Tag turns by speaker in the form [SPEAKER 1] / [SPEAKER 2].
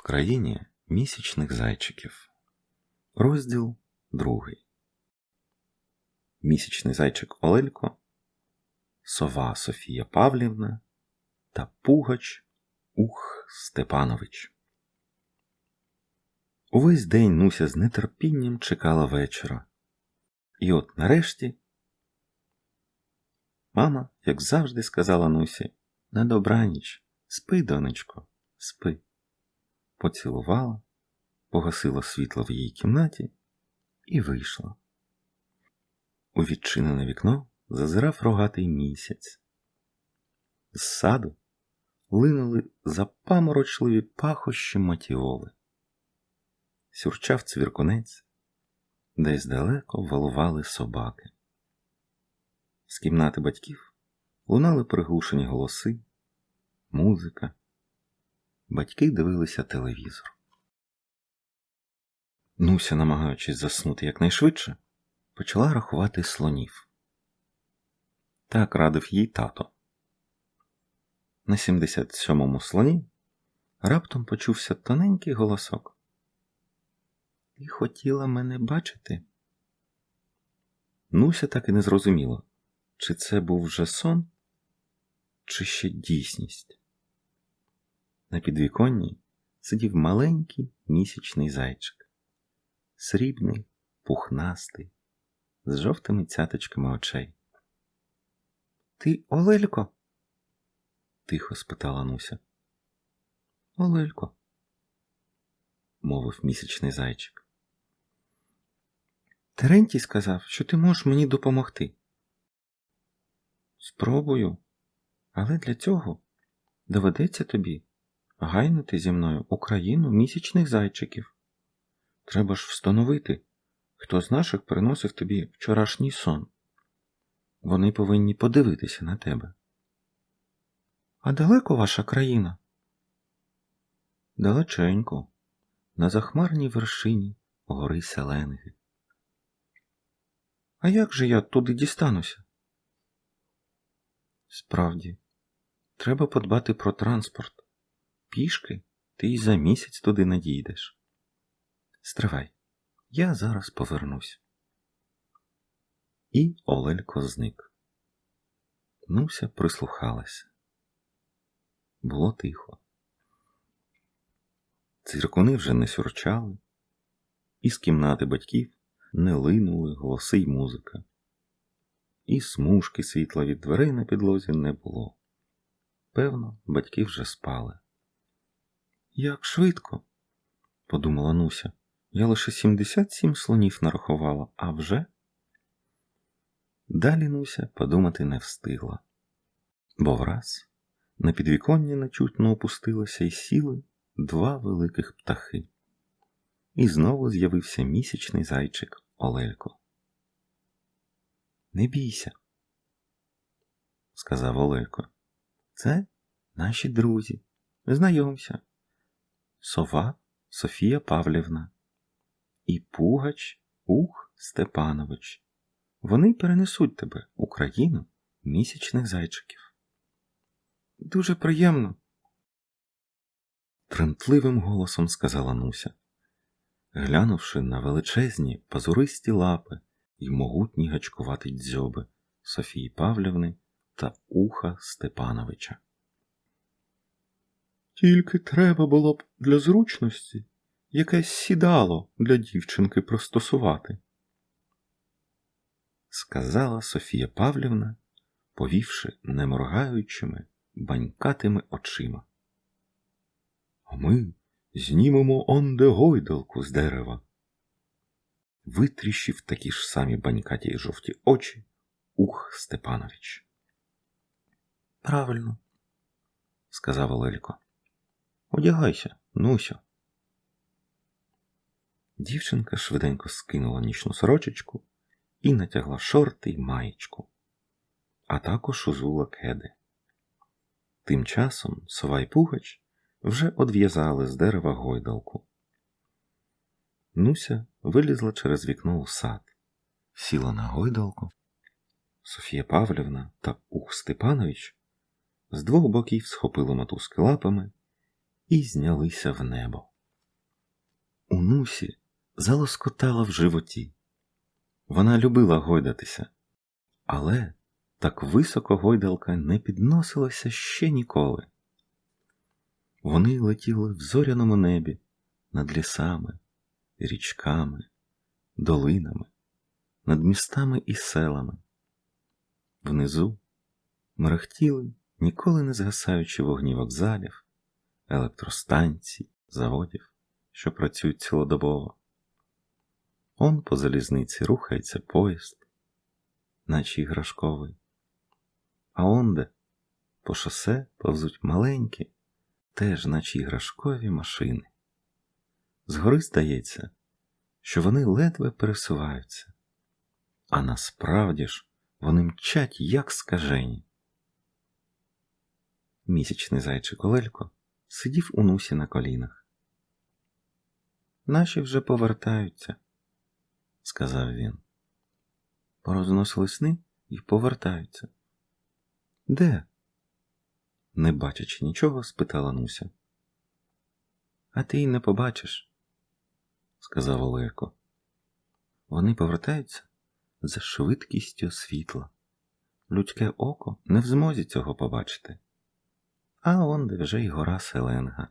[SPEAKER 1] В країні місячних зайчиків. Розділ другий. Місячний зайчик Олелько, сова Софія Павлівна та Пугач Ух Степанович. Увесь день Нуся з нетерпінням чекала вечора. І от нарешті мама, як завжди, сказала Нусі, на добраніч, спи, донечко, спи. Поцілувала, погасила світло в її кімнаті і вийшла. У відчинене вікно зазирав рогатий місяць. З саду линули запаморочливі пахощі матіоли. Сюрчав цвіркунець, десь далеко валували собаки. З кімнати батьків лунали приглушені голоси, музика. Батьки дивилися телевізор. Нуся, намагаючись заснути якнайшвидше, почала рахувати слонів. Так радив їй тато. На 77-му слоні раптом почувся тоненький голосок. Ти хотіла мене бачити? Нуся так і не зрозуміла, чи це був вже сон, чи ще дійсність. На підвіконні сидів маленький місячний зайчик, срібний, пухнастий, з жовтими цяточками очей. Ти Олелько? тихо спитала Нуся. Олелько, мовив місячний зайчик. Терентій сказав, що ти можеш мені допомогти. Спробую, але для цього доведеться тобі гайнути зі мною Україну місячних зайчиків. Треба ж встановити, хто з наших приносив тобі вчорашній сон. Вони повинні подивитися на тебе. А далеко ваша країна? Далеченько, на захмарній вершині гори Селенги. А як же я туди дістануся? Справді, треба подбати про транспорт. Пішки ти й за місяць туди надійдеш. Стривай, я зараз повернусь. І Олелько зник. Нуся прислухалася. Було тихо. Цвіркуни вже не сюрчали, із кімнати батьків не линули голоси й музика, і смужки світла від дверей на підлозі не було. Певно, батьки вже спали. Як швидко, подумала Нуся, я лише 77 слонів нарахувала, а вже. Далі Нуся подумати не встигла, бо враз на підвіконні нечутно опустилося і сіли два великих птахи. І знову з'явився місячний зайчик Олелько. Не бійся, сказав Олелько. Це наші друзі. Знайомся. Сова Софія Павлівна і Пугач Ух Степанович. Вони перенесуть тебе у країну місячних зайчиків. Дуже приємно, тремтливим голосом сказала Нуся, глянувши на величезні пазуристі лапи і могутні гачкуваті дзьоби Софії Павлівни та уха Степановича. Тільки треба було б для зручності якесь сідало для дівчинки простосувати, сказала Софія Павлівна, повівши неморгаючими, банькатими очима. А ми знімемо онде гойдалку з дерева. Витріщив такі ж самі банькаті й жовті очі Ух Степанович. Правильно, сказав Олелько. Одягайся, Нусю. Дівчинка швиденько скинула нічну сорочечку і натягла шорти й маєчку, а також узула кеди. Тим часом сова й пугач вже одв'язали з дерева гойдалку. Нуся вилізла через вікно у сад, сіла на гойдалку. Софія Павлівна та Ух Степанович з двох боків схопили мотузки лапами і знялися в небо. Нусі залоскотала в животі. Вона любила гойдатися, але так високо гойдалка не підносилася ще ніколи. Вони летіли в зоряному небі над лісами, річками, долинами, над містами і селами. Внизу мерехтіли, ніколи не згасаючи вогні вокзалів, електростанцій, заводів, що працюють цілодобово. Он по залізниці рухається поїзд, наче іграшковий. А онде по шосе повзуть маленькі, теж наче іграшкові машини. Згори здається, що вони ледве пересуваються, а насправді ж вони мчать, як скажені. Місячний зайчик Олелько сидів у нусі на колінах. Наші вже повертаються, сказав він. Порозносили сни і повертаються. Де? Не бачачи нічого, спитала Нуся. А ти й не побачиш, сказав Олеко. Вони повертаються за швидкістю світла. Людське око не в змозі цього побачити. А он де вже й гора Селенга.